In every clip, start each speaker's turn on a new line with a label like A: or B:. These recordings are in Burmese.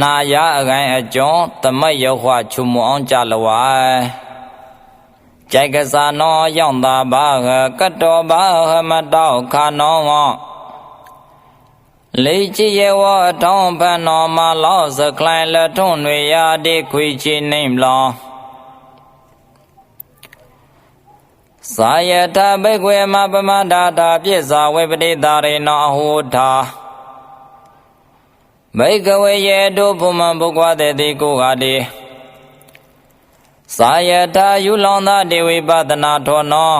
A: နာယအကိုင်းအကျော်သမတ်ယောဟွချုံမအောင်ကြလဝိုင်ကြိုက်ကစားနောရောက်တာဘာကတ္တောဘာဟမတောခါနောဝလေးချီယေဝအထောင်းဖန်တော်မလောစကလိုင်းလက်ထွန်းတွေရာဒီခွေချီနေမလောသာယထဘိကွေမပမဒာတာပြစ္ဆာဝေပတိတာရေနောအဟုထာ ဘိကဝေယေတုဘုမံဘုကွာတေတိကိုဟာတိသာယထယူလောင်သာဒေဝိပဒနာထောနော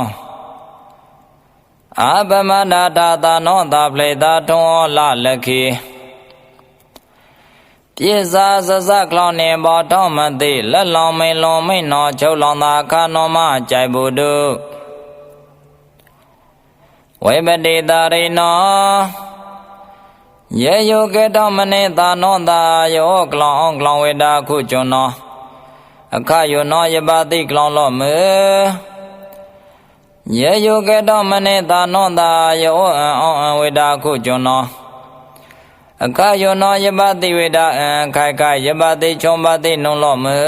A: အပမဒာတာသာနောတာပလေတာထွန်လလခိပြစ္ဆာစစကလောင်းနေဘောထောင်းမသိလက်လောင်မိန်လွန်မိန်တော်ချုပ်လောင်သာခါနောမကြိုက်ဘူးတုဝေပတိတာရိနော ယေယုကေတောမနေသာနောတာယောကလောင်းကလောင်းဝေတာခုကျွန်းနောအခယောနောယပတိကလောင်းလောမေယေယုကေတောမနေသာနောတာယောအံအောင်အံဝေတာခုကျွန်းနောအခယောနောယပတိဝေတာအံခိုက်ခိုက်ယပတိချုံပတိနုံလောမေ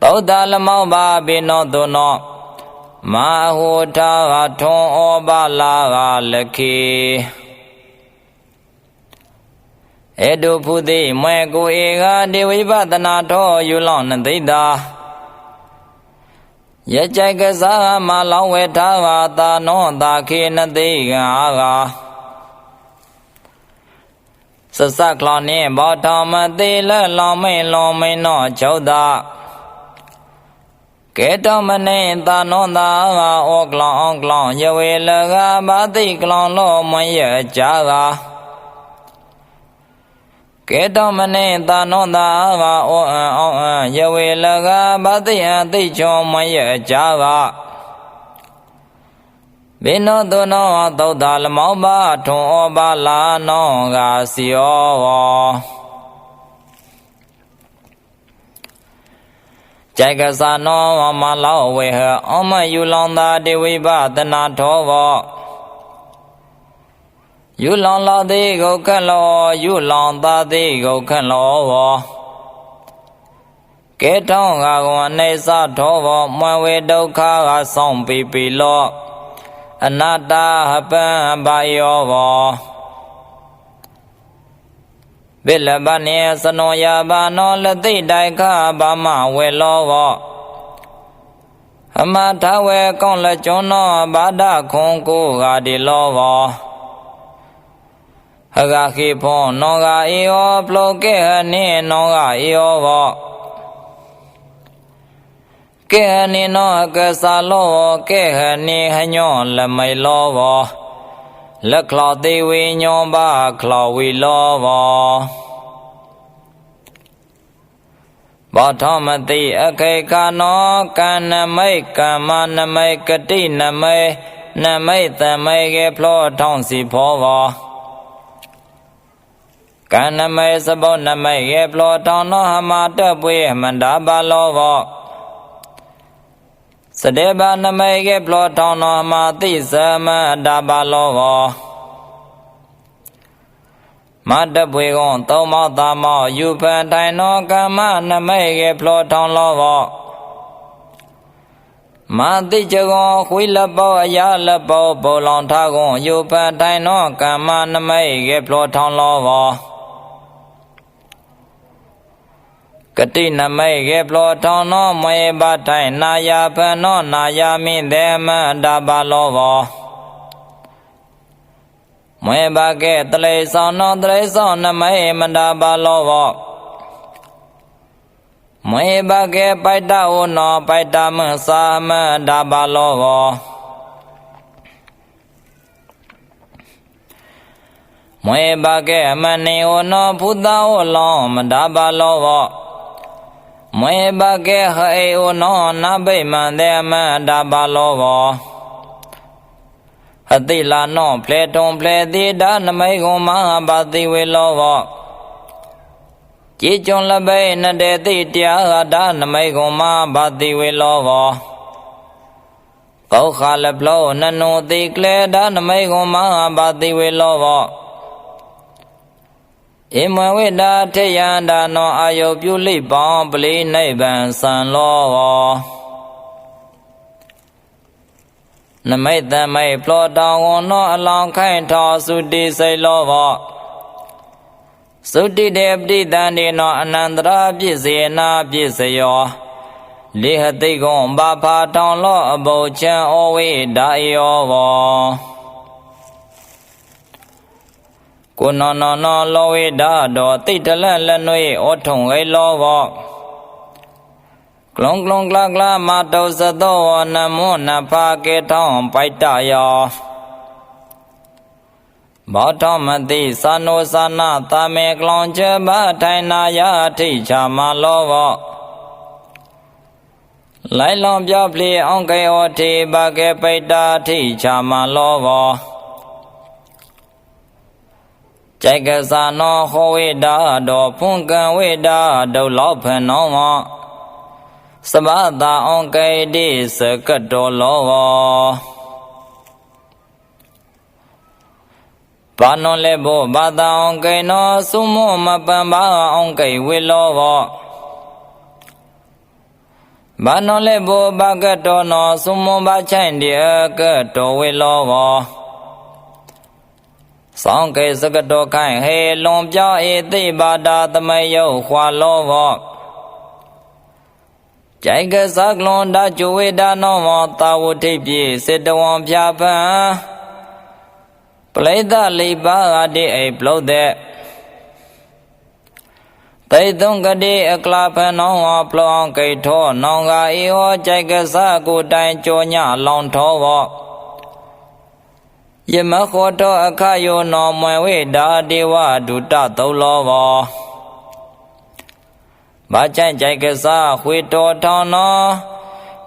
A: သောတာလမောပါပိနောတုနောမဟုထာထွန်ဩပါလာကလခိ ဧတုဖုတိမွေကိုဧကဒေဝိပဒနာထောယူလောင်းနသိတာယကြိုက်ကစားမလောင်းဝေထားပါတာနောတာခေနသိကအာကစစကလောနေဘောထမတိလလောင်းမိန်လောင်းမိန်နောချုပ်တာကေတောမနေသာနောသာဩကလောင်ဩကလောင်ယဝေလကဘာတိကလောင်လောမွန်ရကြာက ကေတောမနေသာနောသာဩအံဩအံယဝေလကဘာတိအသိချောမွန်ရကြာကဘေနောတုနောသုဒ္ဓလမောပါထွန်ဩပါလာနောကစီယောဝောကြိုက်ကစားနောမလောဝေဟအမယူလောင်သာတေဝိပသနာထောဘော ယူလောင်လာသေးကိုခက်လောယူလောင်သာသေးကိုခက်လောဘောကေထောင်းကကွန်နေစထောဘောမွန်ဝေဒုက္ခကဆောင်းပြီပြီလောအနတ္တဟပံဘာယောဘောဘိလဘနေစနောယဘာနောလသိတိုင်ခဘာမဝေလောဝအမထဝေကောင်းလက်ကျွန်းသောဘာဒခွန်ကိုဂာဒီလောဝ ဟဂခိဖောနောဂာဧယောပလောကေဟနိနောဂာဧယောဝကေဟနိနောကသလောကေဟနိဟညောလမိလောဝလက်ခလောသေးဝိညောပါခလောဝီလောဘောဘောထောမတိအခေခာနောကံနမိတ်ကမ္မနမိတ်ကတိနမိတ်နမိတ်သမိတ်ကေဖလောထောင်းစီဖောဘော ကံနမိတ်စဘောနမိတ်ကေဖလောထောင်းနောဟမတပွေမန္တာပါလောဘောစတေဘာနမိတ်ကေပလောထောင်းတော်မှာသိသမတာပါလောဘောမတပွေကွန်သုံးမောသာမောယူဖန်တိုင်နောကမ္မနမိတ်ကေပလောထောင်းလောဘောမတိချကွန်ခွေလဘောအရာလဘောဘောလောင်ထားကွန်ယူဖန်တိုင်နောကမ္မနမိတ်ကေပလောထောင်းလောဘော ကတိနမိတ်ကေပလောထောင်းနောမွေဘထိုင်နာယာဖန်နောနာယာမိသေမန္တပါလောဘောမွေဘကေတလေဆောင်နောတလေဆောင်နမိတ်မန္တပါလောဘောမွေဘကေပိုက်တဝနောပိုက်တမသာမန္တပါလောဘောမွေဘကေမနေဝနောဖုသဝလောမန္တပါလောဘော မွေဘကေဟေဩနောနဗိမံတေမန္တပါလောဘောအတိလာနောဖလေတုံဖလေတိဒါနမိတ်ကုံမဟာပါတိဝေလောဘောကြည်ကျွန်းလပိနတေတိတရားဟာဒါနမိတ်ကုံမဟာပါတိဝေလောဘောကောခါလပလောနနုတိကလေဒါနမိတ်ကုံမဟာပါတိဝေလောဘော ဧမဝိတာထေယန္တာနောအာယုပြုလိပောင်းပလိနိဗ္ဗာန်စံလောဝောနမိတ်တမိတ်ဖလောတောင်ဝနောအလောင်းခိုင်ထောသုတိစိတ်လောဘောသုတိတေပတိတန်ဒီနောအနန္တရာပြည့်စေနာပြည့်စယောလေဟသိကုံဘာဖာတောင်လောအဘုချံဩဝိဒါယောဘော ကိုနောနောနောလောဝိဒါတော်တိတ်တလန့်လက်နွေဩထုံဝဲလောဘောကလုံကလုံကလကလမတောစသောနမောနဖာကေထောင်းပိုက်တယောဘောထောမတိသာနောသာနာတာမေကလောင်ချဘထိုင်နာယအထိချာမလောဘောလိုက်လောင်ပြောပလီအောင်ကေဩတိဘကေပိတ္တာထိချာမလောဘော ကြိုက်ကစားနောဟောဝိဒါတော်ဖုန်ကံဝိဒါဒုလောက်ဖန်နောမောစမတာအောင်ကေတိစကတောလောဝဘာနောလေဘောဘာတာအောင်ကေနောသုမောမပံဘာအောင်ကေဝေလောဝဘာနောလေဘောဘာကတောနောသုမောဘာချိုင်ဒီကတောဝေလောဝ သောင်းကေစကတောခိုင်ဟေလွန်ပြောဧသိဘာတာတမယုတ်ခွာလောဘောကြိုက်ကစားကလွန်ဒါကျဝေဒါနောမောတာဝထိပ်ပြေစေတဝံဖြာပံပလိဒလိပါအတိအိပလုတ်တဲ့တေတုံကတိအကလာဖန်နောဝပလောင်ကိထောနောင်ကဧဟောကြိုက်ကစားကိုတိုင်ကြောညလောင်ထောဝ ယမခောတောအခယောနောမွေဝိဒါဒေဝဒုတသုလောဘောဘာကြိုင်ကြိုက်ကစားခွေတော်ထောင်းနော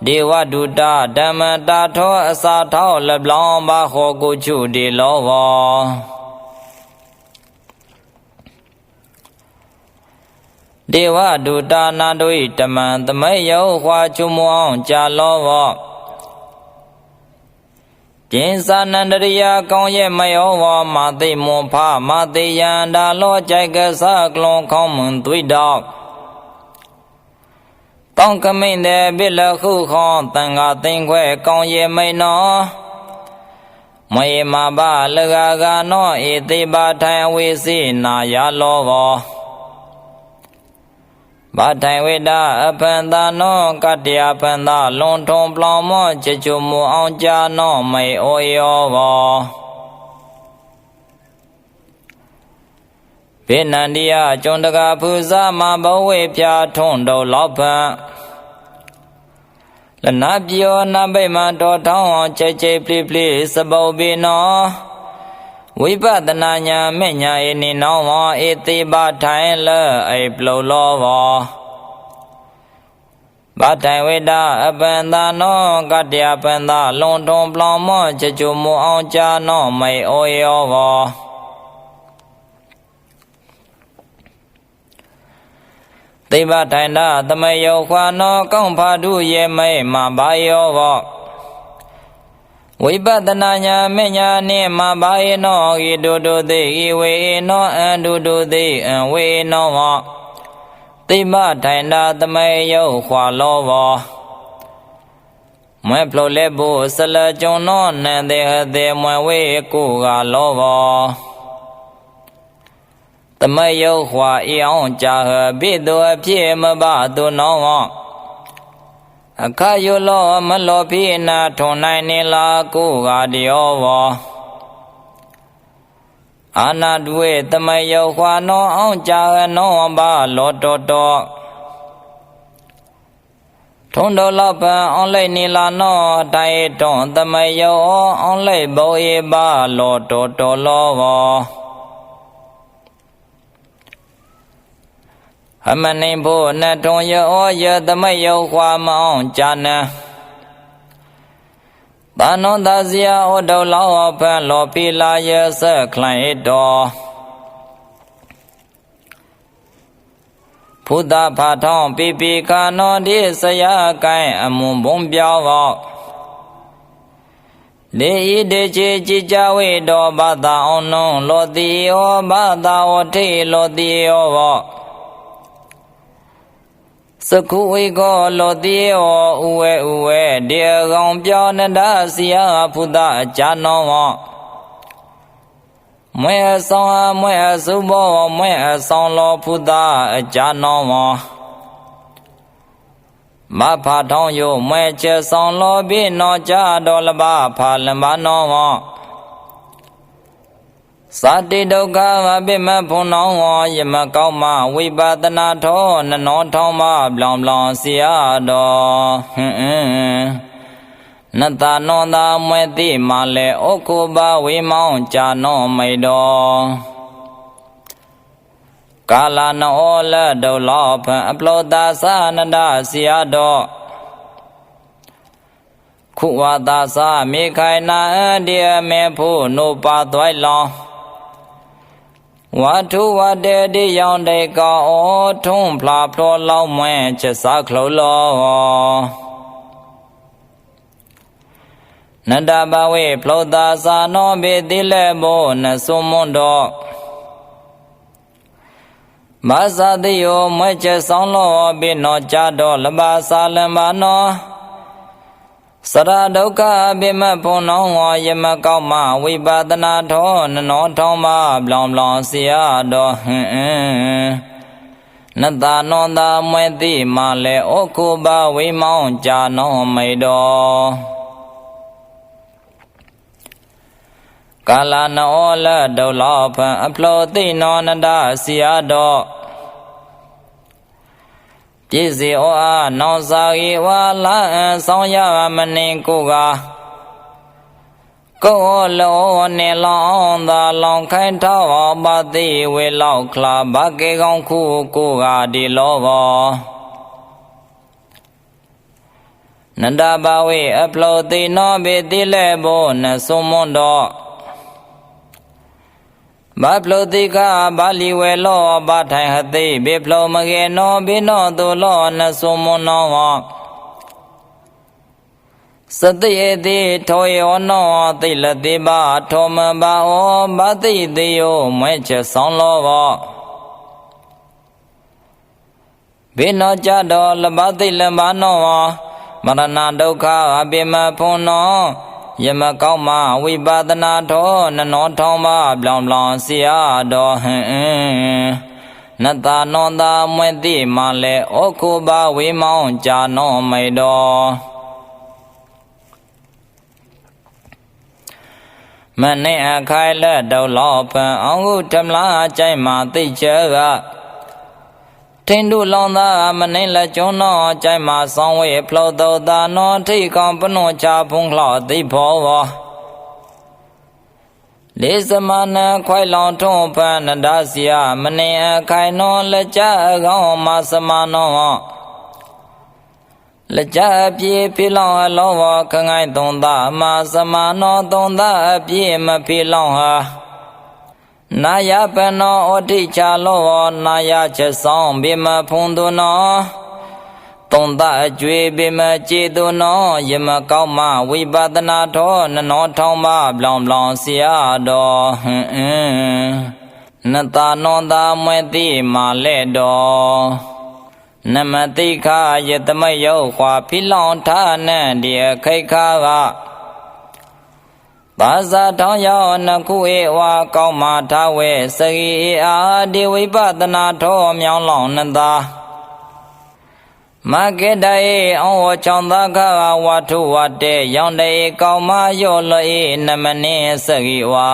A: ဒေဝဒုတဓမ္မတာထောအစာထောလက်လောင်းဘာဟောကိုချုဒီလောဘောဒေဝဒုတာနာတို့ဤတမန်သမေယောဟွာချုမောင်းကြာလောဘော ကျင်းစာနန္တရိယကောင်းရဲ့မယောဝမာသိမွန်ဖမာသိယန္တာလောကြိုက်ကစားကလွန်ခေါမွန်သွိတော့တောင်းကမိန်တဲ့ဘိလခုခေါတန်ဃာသိင်ခွဲကောင်းရဲ့မိန်နောမယေမဘာလဂါကနောဧတိပါထိုင်အဝိစိနာယလောဘော ဘာတိုင်ဝိဒအပန္တာနောကတ္တယပန္တာလွန်ထုံပလောင်မောကြကြမူအောင်ကြာနောမေဩယောဘောဘေနန္ဒီယကျွန်းတကာဖူဇာမဘဝေပြထွန်းတော်လောက်ဖန်လနာပြောနဗိမံတော်ထောင်းအောင်ချေချေပလိပလိစပုတ်ပိနော ဝိပဒနာညာမေညာဧနိနောဝဧတိပါထိုင်လအိပလုလောဘောဘာတိုင်ဝိဒအပန္တာနောကတ္တယပန္တာလွန်ထုံပလောင်မောချကြမူအောင်ကြာနောမေဩယောဘောသိဗ္ဗထိုင်တာတမယောခွာနောကောင်းဖာတုယေမေမဘာယောဘော ဝိပဿနာညာမညာနိမဘာယေနောဤတုတုသိဤဝေနောအန္တုတုသိအံဝေနောဟောသိမထိုင်တာတမေယုခွာလောဘောမွဲဖလိုလက်ဘုဆလကြုံနောနန္တေဟတေမွဲဝေကုကလောဘောတမယုခွာဤအောင်ကြာဟဘိတောအဖြစ်မဘတုနောဟော အခယုလောမလောဖိနာထွန်နိုင်နေလာကိုကတယောဘောအာနာဒွေတမယောခွာနောအောင်ကြာနောဘာလောတောတောထုံတော်လောက်ပံအောင်လိုက်နေလာနောတိုင်တွန်တမယောအောင်လိုက်ဘောဧဘာလောတောတောလောဘော အမနိဖို့နတ်ထွန်ယောယတမယောခွာမအောင်ကြာနံသာနောတဇယဩဒောလောဖန်လောပိလာယစခလိုင်တော်ဖုဒ္ဓဖာထောင်းပိပိကာနောဒီဆရာကိုင်းအမွန်ဘုံပြောောဒေဤဒေချေจิจဝေတောဘာသာအောင်နုံလောတိယောဘာသာဝထေလောတိယောဘော စကုဝေကောလောတိယောဥဝဲဥဝဲတေကောင်ပြောနန္ဒစီယဖုဒအကြနောဝမွဲအဆောင်အမွဲအစုဘောမွဲအဆောင်လောဖုဒအကြနောဝမဖာထောင်းယိုမွဲချက်ဆောင်လောပိနောကြတော်လပါဖာလမနောဝ သတိဒုက္ခဝပိမဖုန်နောဝယမကောက်မဝိပဒနာထောနနောထောင်းမပြောင်ပြောင်စီရတော်ဟင်းအင်းနတနောသာမွဲတိမလဲဩခုဘဝေမောင်းကြာနောမိတော်ကာလနောလဒုလောဖံအပလောတာသနန္ဒစီရတော်ခုဝါသာသမေခိုင်နာတေမေဖို့နိုပါသွိုက်လောင်း ဝါထုဝတေတိယောင်တေကောထုံးဖလာဖလောလောက်မွဲချက်စားခလုံးလောနန္ဒဘဝေဖလောတာသာနောဘေတိလေဘောနသုမွန်တော်မသတိယောမွဲချက်ဆောင်လောဘေနောကြတော်လဘာစာလမနော စရဒုက္ခအပိမဖုန်နောဝယမကောက်မဝိပဒနာထောနနောထောင်းမပြောင်ပြောင်စီရတော်ဟင်အင်းနတနောတာမွဲတိမလဲဩခုဘဝိမောင်းကြာနောမိတော်ကာလနောလဒုလောဖံအဖလောတိနောနန္ဒစီရတော် ပြည့်စေဩအားနောင်စာရီဝါလာအံဆောင်ရမနေကိုကကိုလောနေလောင်းသာလောင်ခိုင်းထောက်ပါတိဝေလောက်ခလာဘကေကောင်းခုကိုကဒီလောဘောနန္ဒဘာဝေအပလောတိနောဘေတိလေဘောနသုမွန်တော် ဘပလုတိကဘာလီဝေလောဘာထိုင်ဟတိဘေဖလောမကေနောဘေနောတုလောနသုမနောဝစတိယတိထောယောနောတိလတိဘာထောမဘာဩဘာတိတေယောမွဲချက်ဆောင်လောဘောဘေနောကြတော်လဘတိလမနောမရဏဒုက္ခအပိမဖုန်နော ယမကောက်မဝိပဒနာထောနနောထောင်းမပြောင်ပြောင်စီရတော်ဟင်အင်းနတနောတာမွဲ့တိမလဲဩခုဘဝေမောင်းကြာနောမိတော်မနဲ့အခိုင်လက်တော်လောဖန်အောင်ဟုဓမ္လာအကြိုင်မှာသိချေက ထင်းတို့လောင်သာမနှင်းလက်ကျွန်းသောအကြိုက်မှာဆောင်းဝေဖလောတော်သာနောထိကောင်ပနွန်ချဖုံးလှသိဖောဝလေးစမနခွိုင်လောင်ထုံးဖန်နန္ဒစီယမနှင်းအခိုင်နောလက်ကြအကောင်မစမနောလက်ကြအပြေပြေလောင်အလောဝခငိုင်းသုံးသာမစမနောသုံးသာအပြေမပြေလောင်ဟာ နာယပနောဩတိချာလောနာယချက်ဆောင်ဘေမဖုန်တုနောတုံတအကျွေဘေမကျေတုနောယမကောက်မဝိပဒနာထောနနောထောင်းမပြောင်ပြောင်စီရတော်ဟင်အင်းနတနောတာမွဲတိမာလဲတော်နမတိခာယတမယောခွာဖိလောင်ထာနံဒီအခိခါက သာဇာထောင်းယောနကုဧဝါကောင်းမာထဝဲစရိအာဒီဝိပဒနာထောမြောင်းလောင်နတာမကေတယေအောင်ဝချောင်းသာခဝါထုဝတေရောင်တေကောင်းမာယောလဧနမနေစရိဝါ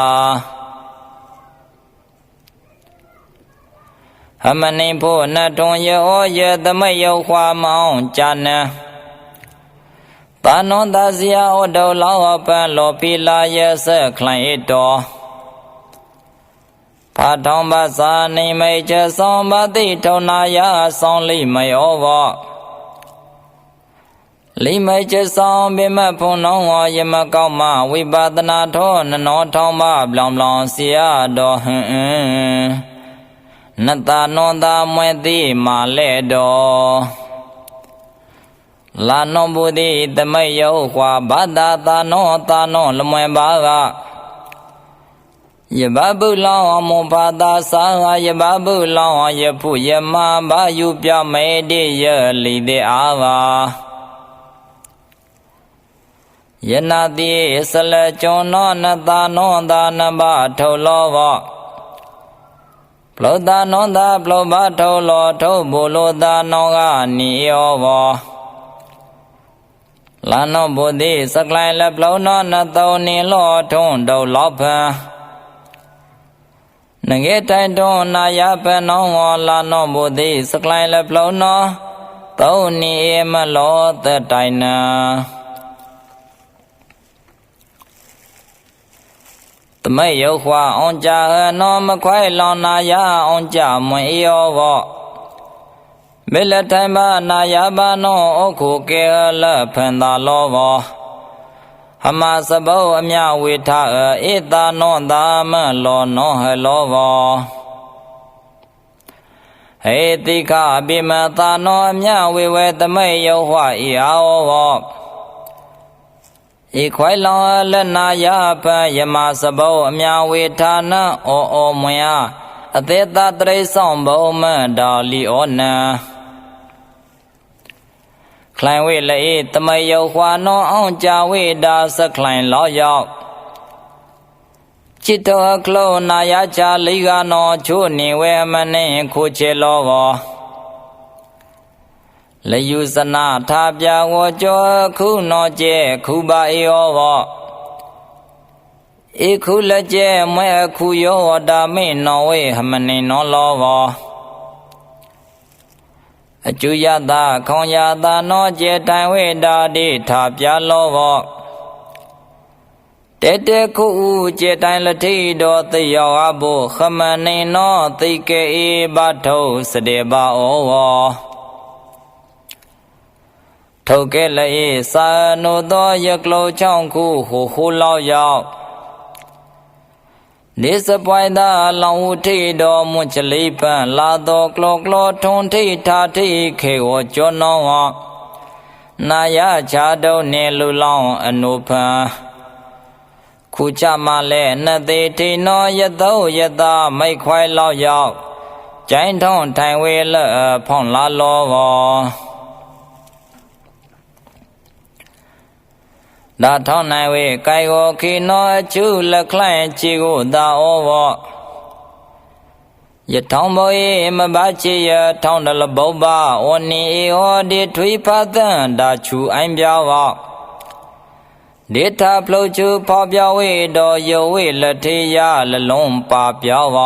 A: ဟမနိဖို့နထွန်ယောယသမယောခွာမောင်းဇာနံ တာနောတဇယဩတောလောပံလောပိလာယဆက်ခလိုင်ဣတောဖာထောင်းပါစာနေမိတ်ချဆောင်ပါတိထုံနာယဆောင်လိမယောဘောလိမိတ်ချဆောင်ပိမဖုန်နောဝယမကောက်မဝိပဒနာထောနနောထောင်းပါပြောင်ပြောင်စီရတော်ဟင်အင်းနတနောတာမွဲတိမာလဲတော် လာနောဘုဒိတမိတ်ယောခွာဘာတာတာနောတာနောလမွေပါကယဘဗုလောင်းမောဘာတာသာယဘဗုလောင်းယဖုယမဘာယုပြမေတိယလိတေအာဘာယနာတိဆလကျော်နောနတာနောတာနဘထောလောဘောပလောတာနောတာပလောဘထောလောထောဘုလောတာနောကနိယောဘော လာနောဘုဒိစကလိုင်လပလောနောနတောနိလောထုံတုံလောဖံနငေတိုင်တွန်နာယပနောဝလာနောဘုဒိစကလိုင်လပလောနောတောနိမလောတတိုင်နာတမိတ်ယောခွာအောင်ကြဟနောမခွိုင်လောင်နာယအောင်ကြမွင်ယောဘော မေလထိုင်ပါနာယပါနောအခုကေလဖန်သာလောဘောဟမစဘောအမြဝေထဧတာနောသာမလောနောဟလောဘောဟေတိခအပိမသာနောအမြဝေဝေတမိတ်ယောဟဤအာဘောဤခွိုင်လောင်လက်နာယပယမစဘောအမြဝေဌာနဩဩမွင် အားအသေးသာတရိဆောင်ဘုံမတော်လီဩနံခလိုင်ဝေလေတမယုတ်ခွာနောအောင်ကြဝေတာစခလိုင်လောရောက်จิตတောကလောနာယချာလိကနောချိုနေဝေမနေခုချေလောဘောလယူစနာထာပြဝကြောခုနောကျေခုပါဧယောဘော ဧခုလကျေမွဲခုယောဝတာမေနောဝေဟမနေနောလောဘောအကျုယတာခေါင်ယတာနောကျေတိုင်ဝေတာတိထာပြလောဘောတေတေခုဥကျေတိုင်လထိတော်သေယောအဘုခမနေနောသိကေဧဘထုစတေပါဩဝောထုတ်ကဲ့လေစာနိုသောရကလောချောင်းခုဟိုဟိုလောက်ရောက် နေစပွိုင်းသာလောင်ဝထိတော်မွချလိပံလာတော်ကလောကလောထုံထိထာထိခေဝကျော်နောဝနာယချာတုံနေလူလောင်းအနုဖံခုချမလဲနှစ်သေးထိနောယတောယတာမိတ်ခွိုင်လောက်ရောက်ကျိုင်းထုံထိုင်ဝေလဖောင်းလာလောဘော ဒါထောင်းနိုင်ဝေကိုင်ကိုခိနောအကျုလက်ခန့်ချီကိုသာဩဘောယထောင်းဘောေမဘချေယထောင်းတလဘောဘာဝနီဧဟောဒီထွေဖသံဒါချူအိုင်ပြောဝဒေထာဖလုချူဖောပြောဝေတော်ယောဝေလထေယလလုံးပါပြောဝ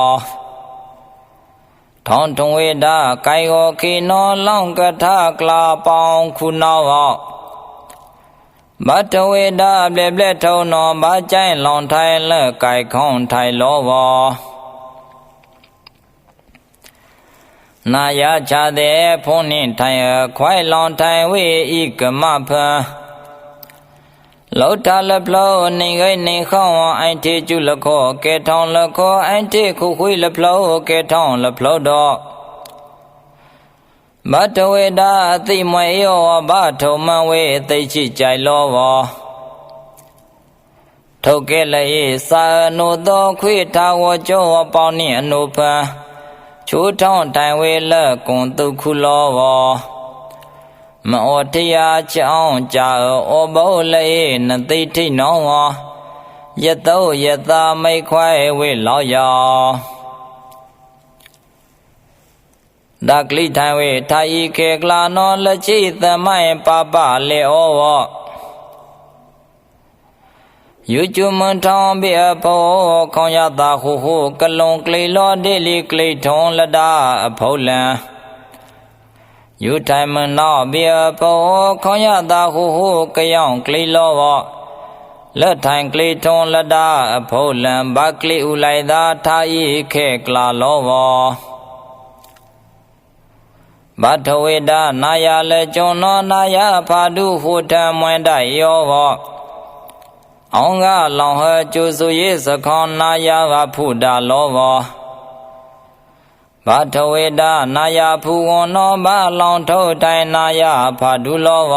A: ထောင်းထုံဝေဒကိုင်ကိုခိနောလောင်းကထကလာပေါင်းခုနောဝ ဘတ်တဝေဒပလက်ပလက်ထုံတော်ဘာကြိုင်လောင်ထိုင်လက်ကိုက်ခေါထိုင်လောဘောနာယချတဲ့ဖုန်နှင့်ထိုင်ခွိုင်လောင်ထိုင်ဝေဤကမဖန်လောထလပလောနေခိုင်နေခေါအိုင်တေကျုလခောကေထောင်းလခောအိုင်တေခုခွေလပလောကေထောင်းလပလောတော့ မတဝေဒာအသိမွေယောဘထုံမဝေသိချိကြိုင်လောဘောထုတ်ကဲ့လေစာနုသောခွေထာဝကြောပေါင်းနှင့်အနုပံချိုးထောင်းတိုင်ဝေလက်ကွန်တုခုလောဘောမဩတရားချောင်းကြာဩဘောလေနသိထိနောဝယတောယတာမိခွဲဝေလောယော ဒါကလိထိုင်ဝေထာဤခေကလာနောလချိသမိုင်ပပလေဩဝယူကျမွန်ထောင်းပြအဖောခေါရတာဟုဟုကလုံကလေးလောဒေလီကလေးထုံးလဒါအဖောလံယူထိုင်မနောပြအဖောခေါရတာဟုဟုကယောင်ကလေးလောဝလက်ထိုင်ကလေးထုံးလဒါအဖောလံဘကလေးဥလိုက်သာထာဤခေကလာလောဝ ဘထဝေဒနာယလေကျွန်းနောနာယဖာတုဟူထမွင်တယောဘောအောင်ကလောင်ဟကျူစုရေးစခေါနာယကဖုတာလောဘောဘဘာထဝေဒနာယဖူဝံနောဘာလောင်ထုတ်တိုင်နာယဖာဒုလောဝ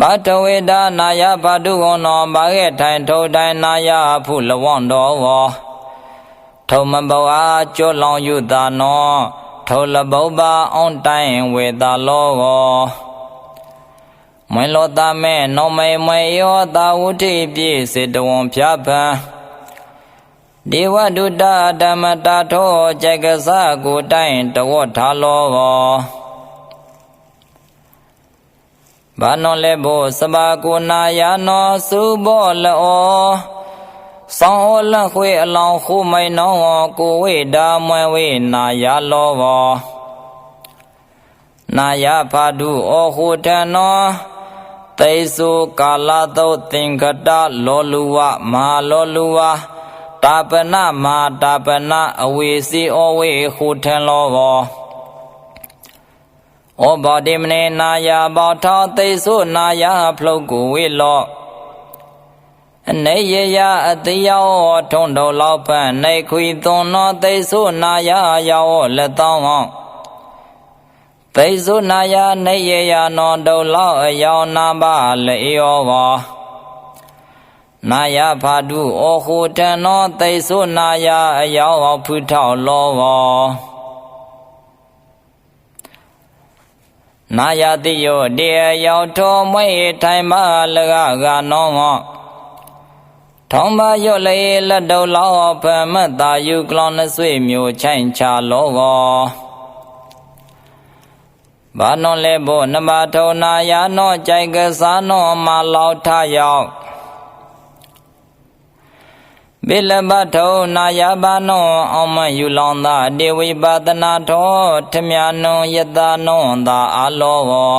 A: ဘာထဝေဒနာယဖာဒုဝံနောဘာရဲ့ထိုင်ထုတ်တိုင်နာယဖုလဝံတော်ဝထုံမဘောအားကျွလောင်ယုတာနော ထောလဘောပါအောင်တိုင်ဝေတာလောဝမွင်လောတမဲနောမေမယောတာဝုထိပြည့်စေတဝံဖြာပံဒေဝဒုတဓမ္မတာထောကြိုက်ကစားကိုတိုင်တဝတ်ထားလောဘာနောလေဘောစဘာကိုနာယာနောစုဘောလော ဆောင်းဩလခွေအလောင်းခုမိုင်နောကိုဝေဒာမွဲဝေနာယာလောဘောနာယဖာဒုဩဟုတနောသိစုကာလသုတ်သင်္ကတလောလူဝမဟာလောလူဝတာပနမာတာပနအဝေစီဩဝေဟုထံလောဘောဩဘောတိမနေနာယဘောထောသိစုနာယဖလုတ်ကိုဝေလော အနေရယအတိယောထုံတော်လောက်ဖန်နေခွေသွန်သောသိစုနာယယောလက်တောင်းအောင်သိစုနာယနေရယနောတုလောက်အယောနာပါလေယောဘောနာယဖာတုဩဟုတံနောသိစုနာယအယောဖုထောက်လောဘောနာယတိယောတေယောထောမွေထိုင်မလကကနောမော ထောင်းပါရော့လေလက်တော်လောက်ဖမတ်တာယူကလောင်းနှဆွေမျိုးချိုင်ချလောဘောဘာနောလေဘောနမထောနာယာနောကြိုက်ကစားနောမလောက်ထရောက်ပိလဘထောနာယဘာနောအောင်မယူလောင်သာဒေဝိပါဒနာထောထမြနုံယတနောသာအာလောဘော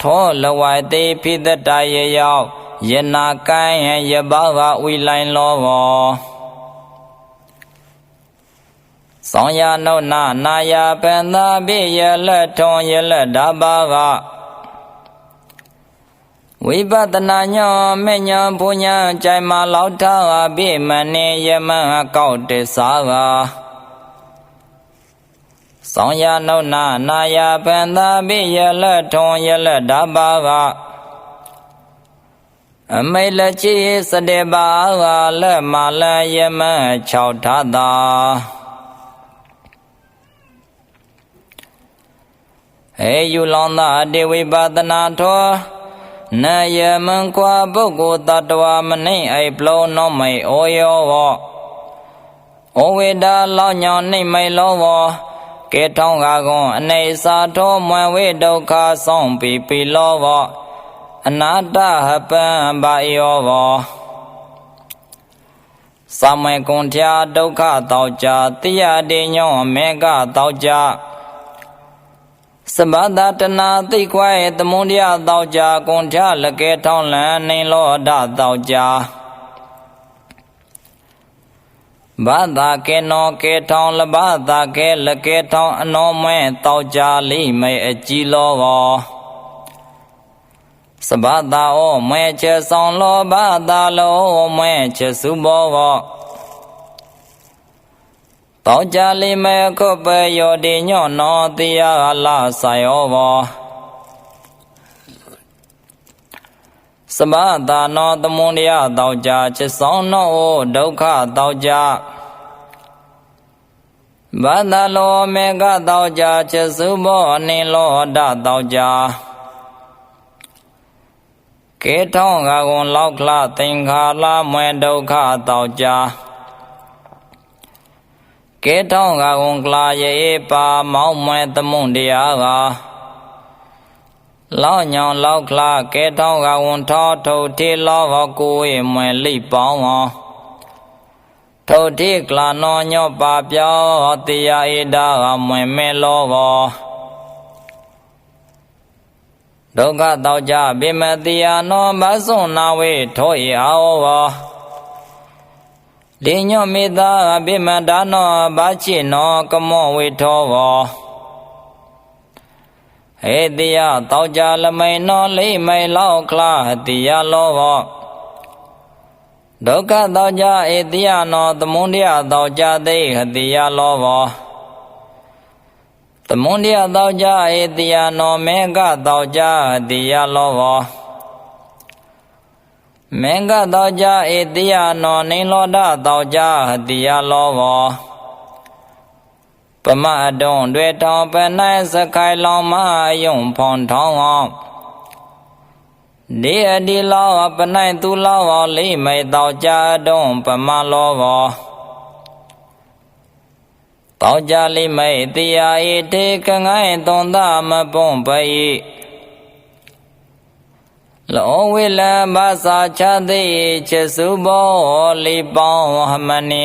A: ထောလဝိတေဖိတတရေရောက် ယနာကိုင်းယဘောကဝီလိုင်းလောဘောသောယနုနာနာယပန္တာပိယလက်ထွန်ယလက်ဓဘာကဝိပဿနာညောမေညာဘုညာကြိုင်မာလောက်ထာအပိမနေယမကောက်တစ္ဆာကသောယနုနာနာယပန္တာပိယလက်ထွန်ယလက်ဓဘာက အမိတ်လက်ချီစတေပါကလက်မလယမ6ထသာဟေယူလောင်းသာတေဝိပါဒနာထောနယမံကွာပုဂ္ဂိုလ်တ attva မနိအိပလောနောမိဩယောဝဩဝေဒလောညောနှိမိလောဝကေထောင်းကာကွန်အနေစာထောမွယ်ဝေဒုက္ခဆောင်ပိပိလောဝ အနာတဟပံဘာယောဘောသမေကွန်ထျာဒုက္ခတောက်ကြတိယတေညောမေကတောက်ကြစဘာဒတနာသိခွဲသမုန်ရတောက်ကြကွန်ထျာလကေထောင်းလန်နေလောဒတောက်ကြဘာသာကေနောကေထောင်းလဘာသာကေလကေထောင်းအနောမဲတောက်ကြလိမေအကြည်လောဘော စဘာသာဩမွဲချက်ဆောင်လောဘာသာလောမွဲချက်စုဘောဘောတောကြလိမေခုပယောတိညောနောတိယလာဆယောဘောစဘာသာနောသမုန်ရတောကြချက်ဆောင်နောဒုက္ခတောကြဘာသာလောမေကတောကြချက်စုဘောအနိလောဒတောကြ ကေထောင်းကကွန်လောက်ခလသင်္ခါလမွဲဒုက္ခတောက်ကြကေထောင်းကကွန်ကလာရေပါမောင်းမွဲသမုန်တရားကလောက်ညောင်လောက်ခလကေထောင်းကကွန်ထောထုတ်ထေလောဘကိုဝေမွဲလိပေါင်းဟောထုတ်ထေကလာနောညောပါပြောတရားဣဒာကမွဲမဲလောဘော ဒုက္ခတောကြဗိမတိယနောမဆွန်နာဝေထောဧအောဝလိညောမေတာဗိမဒါနောဘာချိနောကမောဝေထောဝဟေတိယတောကြလမိန်နောလိမိန်လောက်ခလာတိယလောဝဒုက္ခတောကြဧတိယနောသမုန်တရားတောကြသိဟတိယလောဘော သမုန်တရားတောကြဧတိယနောမေဃတောကြဟတိယလောဘောမေဃတောကြဧတိယနောနိလောဒတောကြဟတိယလောဘောပမအတုံတွေထောင်ပနိုင်စခိုင်လောင်မယုံဖောန်ထောင်းအောင်ဒီအဒီလောပနိုင်သူလောလိမိတ်တောကြတုံပမလောဘော တောကြလိမိတ်တရားဤတေကငိုင်းသွန်သမပွန်ပိလောဝိလဘာသာချတိချက်စုဘောလိပေါင်းဟမနိ